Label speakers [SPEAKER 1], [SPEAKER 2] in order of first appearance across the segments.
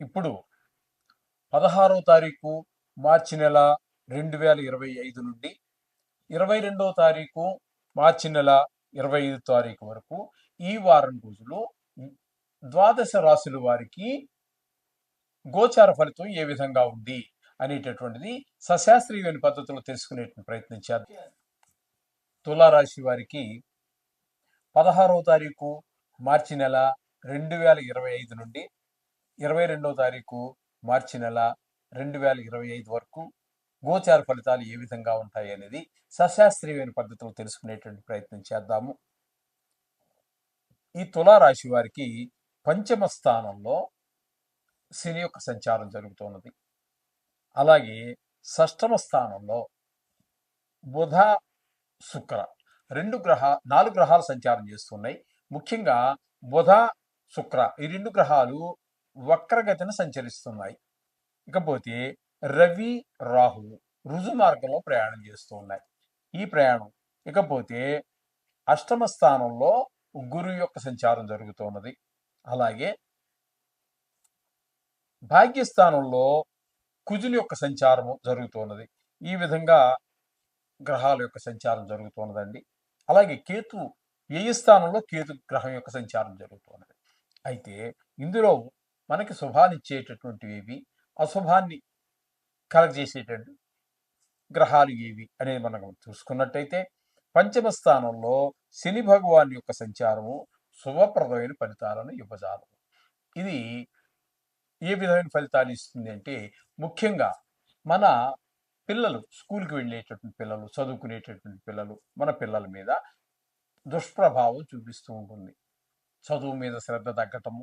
[SPEAKER 1] ఇప్పుడు పదహారవ తారీఖు మార్చి నెల రెండు వేల ఇరవై ఐదు నుండి ఇరవై రెండవ తారీఖు మార్చి నెల ఇరవై ఐదు తారీఖు వరకు ఈ వారం రోజులు ద్వాదశ రాశుల వారికి గోచార ఫలితం ఏ విధంగా ఉంది అనేటటువంటిది సశాస్త్రీయమైన పద్ధతిలో తెలుసుకునే ప్రయత్నం చేద్దాం. తులారాశి వారికి పదహారవ తారీఖు మార్చి నెల రెండు వేల ఇరవై ఐదు నుండి ఇరవై రెండవ తారీఖు మార్చి నెల రెండు వేల ఇరవై ఐదు వరకు గోచార ఫలితాలు ఏ విధంగా ఉంటాయి అనేది సశాస్త్రీయమైన పద్ధతిలో తెలుసుకునేటువంటి ప్రయత్నం చేద్దాము. ఈ తులారాశి వారికి పంచమ స్థానంలో శని యొక్క సంచారం జరుగుతున్నది. అలాగే షష్టమ స్థానంలో బుధ శుక్ర రెండు గ్రహ నాలుగు గ్రహాలు సంచారం చేస్తున్నాయి. ముఖ్యంగా బుధ శుక్ర ఈ రెండు గ్రహాలు వక్రగతిన సంచరిస్తున్నాయి. ఇకపోతే రవి రాహు రుజు మార్గంలో ప్రయాణం చేస్తూ ఉన్నాయి. ఈ ప్రయాణం ఇకపోతే అష్టమ స్థానంలో గురు యొక్క సంచారం జరుగుతున్నది. అలాగే భాగ్యస్థానంలో కుజుని యొక్క సంచారము జరుగుతున్నది. ఈ విధంగా గ్రహాల యొక్క సంచారం జరుగుతున్నదండి. అలాగే కేతు ఏ స్థానంలో కేతు గ్రహం యొక్క సంచారం జరుగుతున్నది. అయితే ఇందులో మనకి శుభాన్నిచ్చేటటువంటివి ఏవి? అశుభాన్ని కలగజేసేటటువంటి గ్రహాలు ఏవి? అనేది మనం చూసుకున్నట్టయితే పంచమ స్థానంలో శని భగవాన్ యొక్క సంచారము శుభప్రదమైన ఫలితాలను ఇవ్వజాలము ఇది ఏ విధమైన ఫలితాలు ఇస్తుంది అంటే ముఖ్యంగా మన పిల్లలు స్కూల్కి వెళ్ళేటటువంటి పిల్లలు చదువుకునేటటువంటి పిల్లలు మన పిల్లల మీద దుష్ప్రభావం చూపిస్తూ ఉంటుంది. చదువు మీద శ్రద్ధ తగ్గటము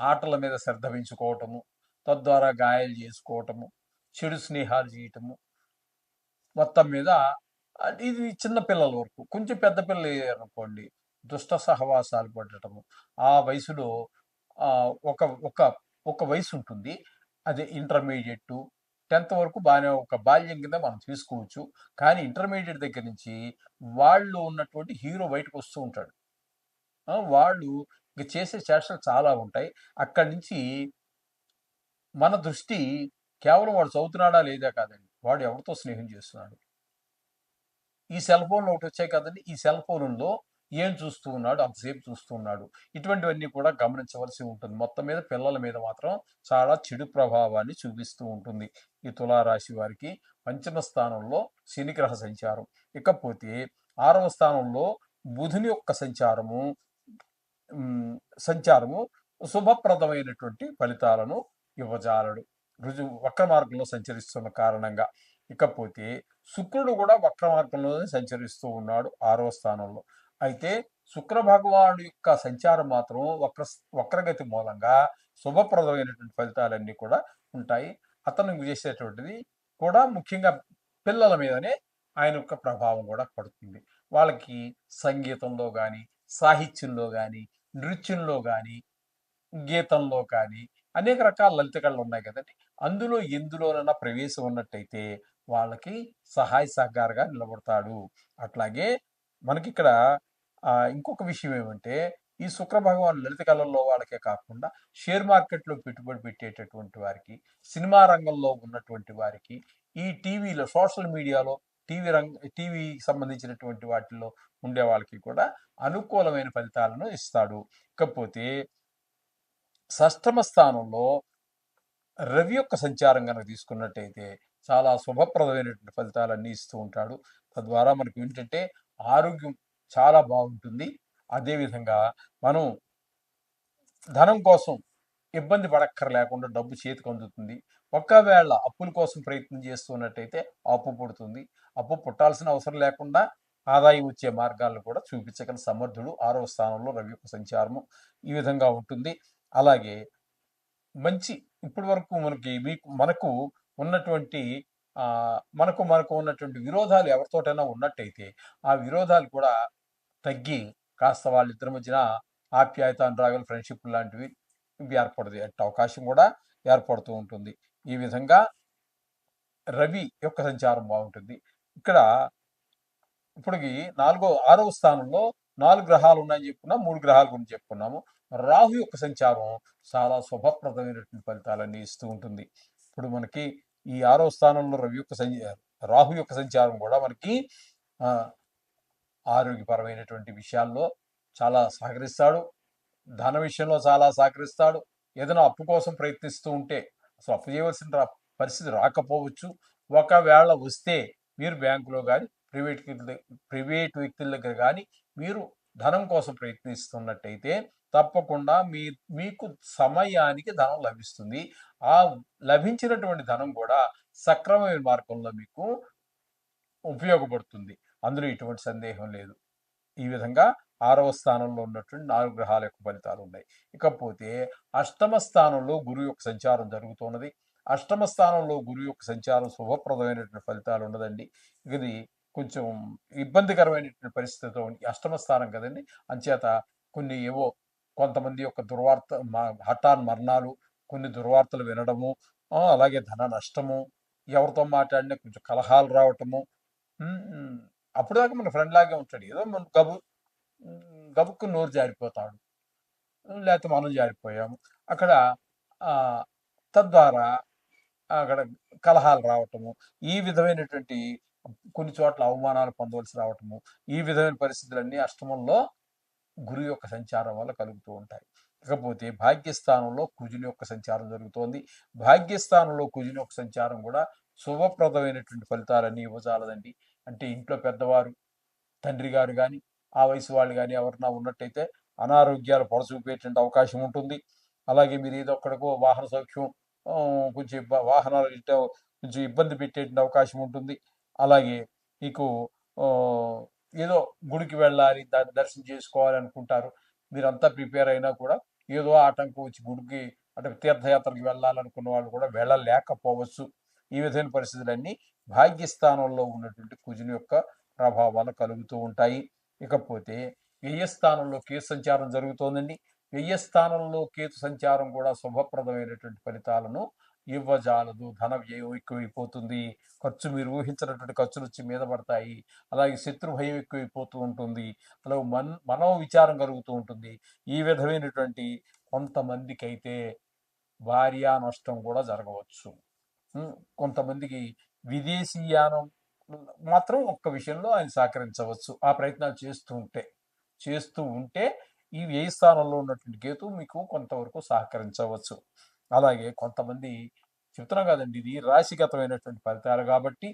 [SPEAKER 1] ఆటల మీద శ్రద్ధ పెంచుకోవటము తద్వారా గాయాలు చేసుకోవటము చెడు స్నేహాలు చేయటము. మొత్తం మీద ఇది చిన్న పిల్లల వరకు. కొంచెం పెద్ద పిల్లలు అనుకోండి దుష్ట సహవాసాలు పడటము. ఆ వయసులో ఒక ఒక ఒక వయసు ఉంటుంది. అది ఇంటర్మీడియట్ టెన్త్ వరకు బాగానే ఒక బాల్యం కింద మనం తీసుకోవచ్చు. కానీ ఇంటర్మీడియట్ దగ్గర నుంచి వాళ్ళు ఉన్నటువంటి హీరో బయటకు వస్తూ ఉంటాడు. వాళ్ళు ఇంక చేసే చేష్టలు చాలా ఉంటాయి. అక్కడి నుంచి మన దృష్టి కేవలం వాడు చదువుతున్నాడా లేదా కాదండి వాడు ఎవరితో స్నేహం చేస్తున్నాడు? ఈ సెల్ ఫోన్లో ఒకటి వచ్చాయి కదండి ఈ సెల్ ఫోన్లో ఏం చూస్తూ ఉన్నాడు అంతసేపు చూస్తూ ఉన్నాడు. ఇటువంటివన్నీ కూడా గమనించవలసి ఉంటుంది. మొత్తం మీద పిల్లల మీద మాత్రం చాలా చెడు ప్రభావాన్ని చూపిస్తూ ఉంటుంది. ఈ తులారాశి వారికి పంచమ స్థానంలో శనిగ్రహ సంచారం. ఇకపోతే ఆరవ స్థానంలో బుధుని యొక్క సంచారము సంచారము శుభప్రదమైనటువంటి ఫలితాలను ఇవ్వజాలడు. రుజువు వక్ర మార్గంలో సంచరిస్తున్న కారణంగా. ఇకపోతే శుక్రుడు కూడా వక్ర మార్గంలోనే సంచరిస్తూ ఉన్నాడు ఆరో స్థానంలో. అయితే శుక్ర భగవానుడు యొక్క సంచారం మాత్రం వక్ర వక్రగతి మూలంగా శుభప్రదమైనటువంటి ఫలితాలన్నీ కూడా ఉంటాయి. అతను చేసేటువంటిది కూడా ముఖ్యంగా పిల్లల మీదనే ఆయన యొక్క ప్రభావం కూడా పడుతుంది. వాళ్ళకి సంగీతంలో కానీ సాహిత్యంలో కానీ నృత్యంలో కానీ గీతంలో కానీ అనేక రకాల లలిత కళలు ఉన్నాయి కదండి. అందులో ఎందులోనైనా ప్రవేశం ఉన్నట్టయితే వాళ్ళకి సహాయ సహకారగా నిలబడతాడు. అట్లాగే మనకి ఇక్కడ ఇంకొక విషయం ఏమంటే ఈ శుక్ర భగవాన్ లలిత కళల్లో వాళ్ళకే కాకుండా షేర్ మార్కెట్లో పెట్టుబడి పెట్టేటటువంటి వారికి సినిమా రంగంలో ఉన్నటువంటి వారికి ఈ టీవీలో సోషల్ మీడియాలో టీవీ రంగ టీవీకి సంబంధించినటువంటి వాటిల్లో ఉండే వాళ్ళకి కూడా అనుకూలమైన ఫలితాలను ఇస్తాడు. ఇకపోతే షష్టమ స్థానంలో రవి యొక్క సంచారం కనుక తీసుకున్నట్టయితే చాలా శుభప్రదమైనటువంటి ఫలితాలన్నీ ఇస్తూ ఉంటాడు. తద్వారా మనకు ఏంటంటే ఆరోగ్యం చాలా బాగుంటుంది. అదేవిధంగా మనం ధనం కోసం ఇబ్బంది పడక్కర లేకుండా డబ్బు చేతికి అందుతుంది. ఒకవేళ అప్పుల కోసం ప్రయత్నం చేస్తున్నట్టయితే అప్పు పుడుతుంది. అప్పు పుట్టాల్సిన అవసరం లేకుండా ఆదాయం వచ్చే మార్గాలను కూడా చూపించగల సమర్థుడు ఆరవ స్థానంలో రవి యొక్క సంచారము ఈ విధంగా ఉంటుంది. అలాగే మంచి ఇప్పటి వరకు మనకి మీకు మనకు ఉన్నటువంటి మనకు మనకు ఉన్నటువంటి విరోధాలు ఎవరితోటైనా ఉన్నట్టయితే ఆ విరోధాలు కూడా తగ్గి కాస్త వాళ్ళిద్దరి మధ్యన ఆప్యాయత అనురాగాలు ఫ్రెండ్షిప్ లాంటివి ఇవి ఏర్పడుతుంది అట్ట అవకాశం కూడా ఏర్పడుతూ ఉంటుంది. ఈ విధంగా రవి యొక్క సంచారం బాగుంటుంది. ఇక్కడ ఇప్పటికి నాలుగో ఆరవ స్థానంలో నాలుగు గ్రహాలు ఉన్నాయని చెప్పుకున్నాం. మూడు గ్రహాల గురించి చెప్పుకున్నాము. రాహు యొక్క సంచారం చాలా శుభప్రదమైనటువంటి ఫలితాలన్నీ ఇస్తూ ఉంటుంది. ఇప్పుడు మనకి ఈ ఆరో స్థానంలో రవి యొక్క రాహు యొక్క సంచారం కూడా మనకి ఆరోగ్యపరమైనటువంటి విషయాల్లో చాలా సహకరిస్తాడు. ధన విషయంలో చాలా సహకరిస్తాడు. ఏదైనా అప్పు కోసం ప్రయత్నిస్తూ ఉంటే అసలు అప్పు చేయవలసిన పరిస్థితి రాకపోవచ్చు. ఒకవేళ వస్తే మీరు బ్యాంకులో కానీ ప్రైవేట్ ప్రైవేట్ వ్యక్తుల దగ్గర కానీ మీరు ధనం కోసం ప్రయత్నిస్తున్నట్టయితే తప్పకుండా మీ మీకు సమయానికి ధనం లభిస్తుంది. ఆ లభించినటువంటి ధనం కూడా సక్రమమైన మార్గంలో మీకు ఉపయోగపడుతుంది. అందులో ఎటువంటి సందేహం లేదు. ఈ విధంగా ఆరవ స్థానంలో ఉన్నటువంటి నాలుగు గ్రహాల యొక్క ఫలితాలు ఉన్నాయి. ఇకపోతే అష్టమ స్థానంలో గురువు యొక్క సంచారం జరుగుతున్నది. అష్టమ స్థానంలో గురువు యొక్క సంచారం శుభప్రదమైనటువంటి ఫలితాలు ఉండదండి. ఇది కొంచెం ఇబ్బందికరమైనటువంటి పరిస్థితితో ఉంది. అష్టమ స్థానం కదండి. అంచేత కొన్ని ఏవో కొంతమంది యొక్క దుర్వార్త మ- హఠాన్ మరణాలు కొన్ని దుర్వార్తలు వినడము అలాగే ధన నష్టము ఎవరితో మాట్లాడినా కొంచెం కలహాలు రావటము అప్పుడు దాకా మన ఫ్రెండ్ లాగే ఉంటాడు. ఏదో మన గబు గబుక్కు నోరు జారిపోతాడు. లేకపోతే మనం జారిపోయాము. అక్కడ తద్వారా అక్కడ కలహాలు రావటము ఈ విధమైనటువంటి కొన్ని చోట్ల అవమానాలు పొందవలసి రావటము ఈ విధమైన పరిస్థితులన్నీ అష్టమంలో గురు యొక్క సంచారం వల్ల కలుగుతూ ఉంటాయి. ఇకపోతే భాగ్యస్థానంలో కుజుని యొక్క సంచారం జరుగుతోంది. భాగ్యస్థానంలో కుజుని యొక్క సంచారం కూడా శుభప్రదమైనటువంటి ఫలితాలన్నీ ఇవ్వజాలదండి. అంటే ఇంట్లో పెద్దవారు తండ్రి గారు కానీ ఆ వయసు వాళ్ళు కానీ ఎవరన్నా ఉన్నట్టయితే అనారోగ్యాలు పొడసూపేటువంటి అవకాశం ఉంటుంది. అలాగే మీరు ఏదో ఒక్కడికో వాహన సౌఖ్యం కొంచెం ఇబ్బ- వాహనాలు కొంచెం ఇబ్బంది పెట్టేటువంటి అవకాశం ఉంటుంది. అలాగే మీకు ఏదో గుడికి వెళ్ళాలి దాన్ని దర్శనం చేసుకోవాలి అనుకుంటారు. మీరంతా ప్రిపేర్ అయినా కూడా ఏదో ఆటంకం వచ్చి గుడికి అంటే తీర్థయాత్రకి వెళ్ళాలనుకున్న వాళ్ళు కూడా వెళ్ళలేకపోవచ్చు. ఈ విధమైన పరిస్థితులన్నీ భాగ్యస్థానంలో ఉన్నటువంటి కుజుని యొక్క ప్రభావాలు కలుగుతూ ఉంటాయి. ఇకపోతే వ్యయస్థానంలో కేతు సంచారం జరుగుతోందండి. వ్యయస్థానంలో కేతు సంచారం కూడా శుభప్రదమైనటువంటి ఫలితాలను ఇవ్వజాలదు. ధన వ్యయం ఎక్కువైపోతుంది. ఖర్చు మీరు ఊహించినటువంటి ఖర్చులు వచ్చి మీద పడతాయి. అలాగే శత్రు భయం ఎక్కువైపోతూ ఉంటుంది. అలాగే మన్ మనో విచారం కలుగుతూ ఉంటుంది. ఈ విధమైనటువంటి కొంతమందికైతే భార్యా నష్టం కూడా జరగవచ్చు. కొంతమందికి విదేశీయానం మాత్రం ఒక్క విషయంలో ఆయన సహకరించవచ్చు. ఆ ప్రయత్నాలు చేస్తూ ఉంటే చేస్తూ ఉంటే ఈ వ్యయ స్థానంలో ఉన్నటువంటి కేతు మీకు కొంతవరకు సహకరించవచ్చు. అలాగే కొంతమంది చెప్తున్నాం కదండి ఇది రాశిగతమైనటువంటి ఫలితాలు కాబట్టి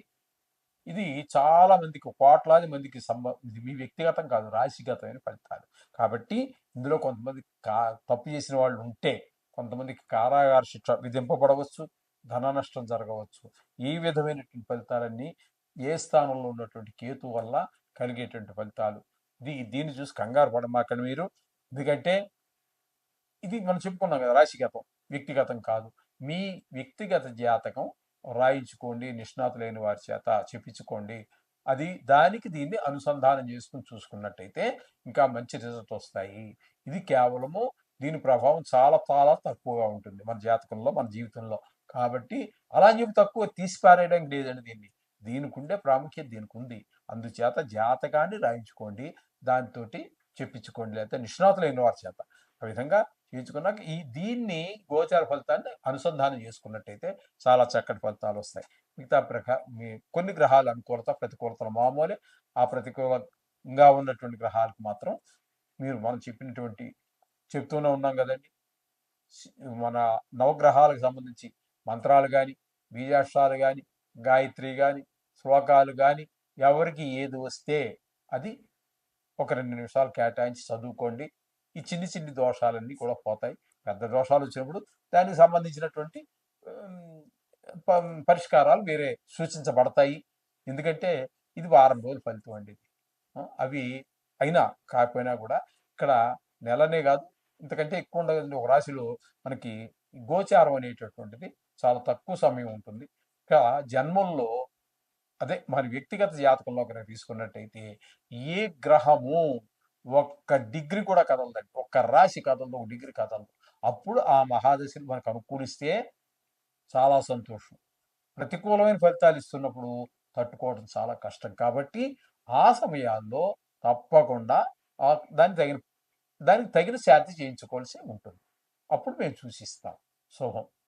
[SPEAKER 1] ఇది చాలా మందికి కోట్లాది మందికి సంబ ఇది మీ వ్యక్తిగతం కాదు రాశిగతమైన ఫలితాలు. కాబట్టి ఇందులో కొంతమంది కా తప్పు చేసిన వాళ్ళు ఉంటే కొంతమందికి కారాగార శిక్ష విధింపబడవచ్చు. ధన నష్టం జరగవచ్చు. ఈ విధమైనటువంటి ఫలితాలన్నీ ఏ స్థానంలో ఉన్నటువంటి కేతు వల్ల కలిగేటువంటి ఫలితాలు. ఇది దీన్ని చూసి కంగారు పడమాకండి మీరు. ఎందుకంటే ఇది మనం చెప్పుకున్నాం కదా రాశిగతం. వ్యక్తిగతం కాదు. మీ వ్యక్తిగత జాతకం రాయించుకోండి. నిష్ణాతులైన వారి చేత చెప్పించుకోండి. అది దానికి దీన్ని అనుసంధానం చేసుకుని చూసుకున్నట్టయితే ఇంకా మంచి రిజల్ట్ వస్తాయి. ఇది కేవలము దీని ప్రభావం చాలా చాలా తక్కువగా ఉంటుంది మన జాతకంలో మన జీవితంలో. కాబట్టి అలా చెప్పి తక్కువ తీసి లేదండి దీన్ని. దీనికి ఉండే ప్రాముఖ్యత దీనికి ఉంది అందుచేత జాతకాన్ని రాయించుకోండి. దాంతో చెప్పించుకోండి. లేకపోతే నిష్ణాతులైన వారి చేత. ఆ విధంగా చేయించుకున్నాక ఈ దీన్ని గోచార ఫలితాన్ని అనుసంధానం చేసుకున్నట్టయితే చాలా చక్కటి ఫలితాలు వస్తాయి. మిగతా ప్రకా మీ కొన్ని గ్రహాల అనుకూలత ప్రతికూలతలు మామూలే. ఆ ప్రతికూలంగా ఉన్నటువంటి గ్రహాలకు మాత్రం మీరు మనం చెప్పినటువంటి చెప్తూనే ఉన్నాం కదండి. మన నవగ్రహాలకు సంబంధించి మంత్రాలు కానీ బీజాక్షరాలు కానీ గాయత్రి కానీ శ్లోకాలు కానీ ఎవరికి ఏది వస్తే అది ఒక రెండు నిమిషాలు కేటాయించి చదువుకోండి. ఈ చిన్ని చిన్ని దోషాలన్నీ కూడా పోతాయి. పెద్ద దోషాలు వచ్చినప్పుడు దానికి సంబంధించినటువంటి ప- పరిష్కారాలు వేరే సూచించబడతాయి. ఎందుకంటే ఇది వారం రోజులు ఫలితం అండి అవి అయినా కాకపోయినా కూడా ఇక్కడ నెలనే కాదు ఇంతకంటే ఎక్కువ ఉండదు ఒక రాశిలో మనకి గోచారం అనేటటువంటిది చాలా తక్కువ సమయం ఉంటుంది. ఇక జన్మల్లో అదే మరి వ్యక్తిగత జాతకంలో కనుక తీసుకున్నట్టయితే ఏ గ్రహము ఒక్క డిగ్రీ కూడా కదలదండి. ఒక్క రాశి కదలదు ఒక డిగ్రీ కదలదు. అప్పుడు ఆ మహాదశని మనకు అనుకూలిస్తే చాలా సంతోషం. ప్రతికూలమైన ఫలితాలు ఇస్తున్నప్పుడు తట్టుకోవడం చాలా కష్టం. కాబట్టి ఆ సమయాల్లో తప్పకుండా దానికి తగిన దానికి తగిన శాంతి చేయించుకోవాల్సి ఉంటుంది. అప్పుడు మేము సూచిస్తాం శుభం.